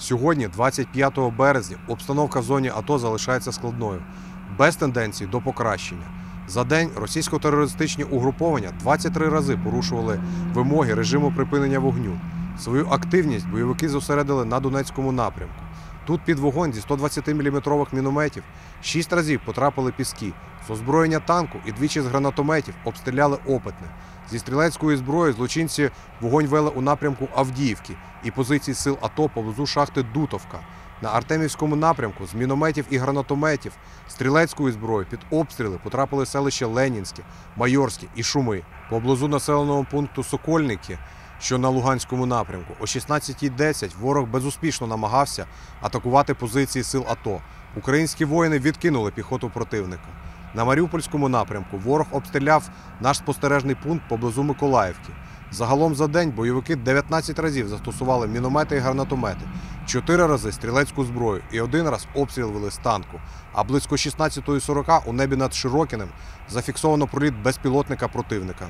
Сьогодні, 25 березня, обстановка в зоні АТО залишається складною, без тенденцій до покращення. За день російсько-терористичні угруповання 23 рази порушували вимоги режиму припинення вогню. Свою активність бойовики зосередили на Донецькому напрямку. Тут під вогонь зі 120-мм мінометів 6 разів потрапили піски. З озброєння танку і двічі з гранатометів обстріляли опитне. Зі стрілецької зброї злочинці вогонь вели у напрямку Авдіївки і позицій сил АТО поблизу шахти Дутовка. На Артемівському напрямку з мінометів і гранатометів стрілецької зброї під обстріли потрапили селища Ленінське, Майорське і Шуми. Поблизу населеного пункту Сокольники, що на Луганському напрямку, о 16.10 ворог безуспішно намагався атакувати позиції сил АТО. Українські воїни відкинули піхоту противника. На Маріупольському напрямку ворог обстріляв наш спостережний пункт поблизу Миколаївки. Загалом за день бойовики 19 разів застосували міномети і гранатомети, 4 рази стрілецьку зброю і один раз обстріл вели з танку. А близько 16.40 у небі над Широкіним зафіксовано проліт безпілотника противника.